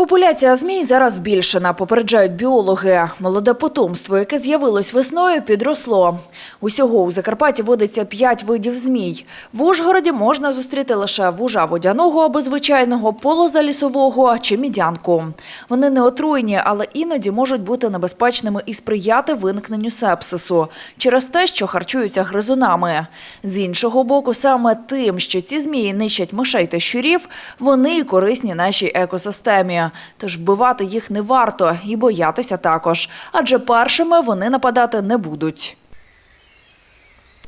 Популяція змій зараз збільшена, попереджають біологи. Молоде потомство, яке з'явилось весною, підросло. Усього у Закарпатті водиться п'ять видів змій. В Ужгороді можна зустріти лише вужа водяного або звичайного, полоза лісового чи мідянку. Вони не отруйні, але іноді можуть бути небезпечними і сприяти виникненню сепсису через те, що харчуються гризунами. З іншого боку, саме тим, що ці змії нищать мишей та щурів, вони і корисні нашій екосистемі. Тож вбивати їх не варто і боятися також, адже першими вони нападати не будуть.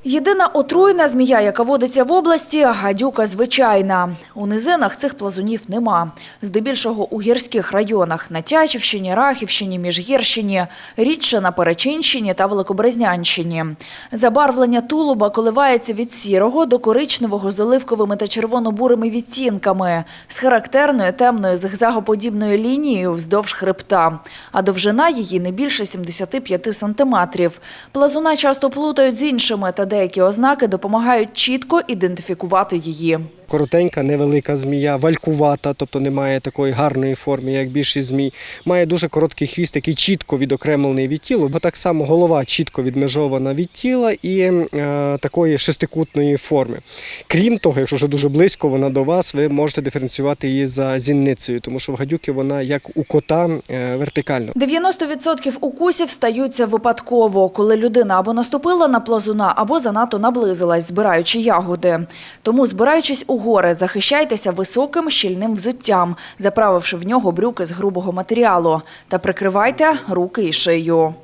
Єдина отруйна змія, яка водиться в області – гадюка звичайна. У низинах цих плазунів нема. Здебільшого у гірських районах – на Тячівщині, Рахівщині, Міжгірщині, рідше на Перечинщині та Великобрезнянщині. Забарвлення тулуба коливається від сірого до коричневого з оливковими та червоно-бурими відтінками, з характерною темною зигзагоподібною лінією вздовж хребта, а довжина її не більше 75 сантиметрів. Плазуна часто плутають з іншими, та деякі ознаки допомагають чітко ідентифікувати її. Коротенька, невелика змія, валькувата, тобто не має такої гарної форми, як більшість змій. Має дуже короткий хвіст, який чітко відокремлений від тіла, бо так само голова чітко відмежована від тіла і е, такої шестикутної форми. Крім того, якщо вже дуже близько вона до вас, ви можете диференціювати її за зінницею, тому що в гадюки вона як у кота е, вертикально. 90% укусів стаються випадково, коли людина або наступила на плазуна, або занадто наблизилась, збираючи ягоди. Тому, збираючись у гори, захищайтеся високим щільним взуттям, заправивши в нього брюки з грубого матеріалу, та прикривайте руки і шию.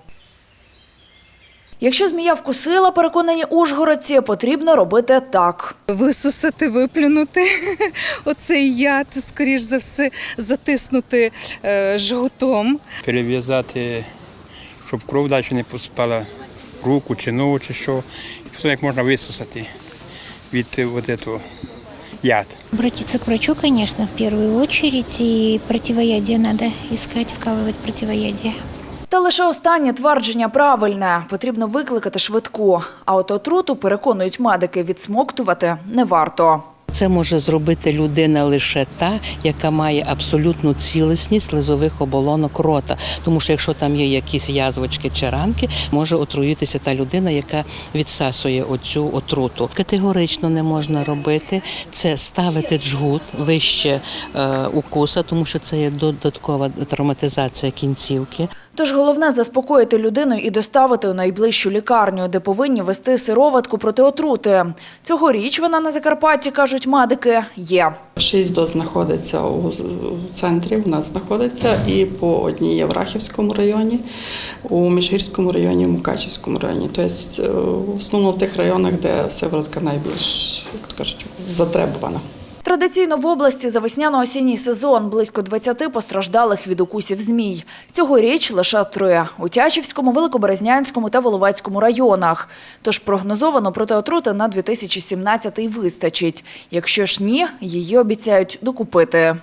Якщо змія вкусила, переконані ужгородці, потрібно робити так. висусати, виплюнути оцей яд, скоріш за все, затиснути е, жгутом. перев'язати, щоб кров далі не поступала руку чи ногу, чи що. І потім як можна висосати від от этого яд. Обратиться к врачу, конечно, в первую очередь. И противоядие надо искать, вкалывать противоядие. Та лише останнє твердження правильне. Потрібно викликати швидку. А от отруту, переконують медики, відсмоктувати не варто. Це може зробити людина лише та, яка має абсолютну цілісність слизових оболонок рота. Тому що якщо там є якісь язвочки чи ранки, може отруїтися та людина, яка відсасує оцю отруту. Категорично не можна робити це ставити джгут вище е, укуса, тому що це є додаткова травматизація кінцівки. Тож головне заспокоїти людину і доставити у найближчу лікарню, де повинні вести сироватку проти отрути. Цьогоріч вона на Закарпатті, кажуть медики, є. Шість доз знаходиться у центрі. У нас знаходиться і по одній є в Рахівському районі, у Міжгірському районі, в Мукачівському районі. Тобто е, в основному в тих районах, де сиворотка найбільш, як кажуть, затребувана. Традиційно в області за весняно-осінній сезон близько 20 постраждалих від укусів змій. Цьогоріч лише три – у Тячівському, Великоберезнянському та Воловецькому районах. Тож прогнозовано проти отрути на 2017 вистачить. Якщо ж ні, її обіцяють докупити.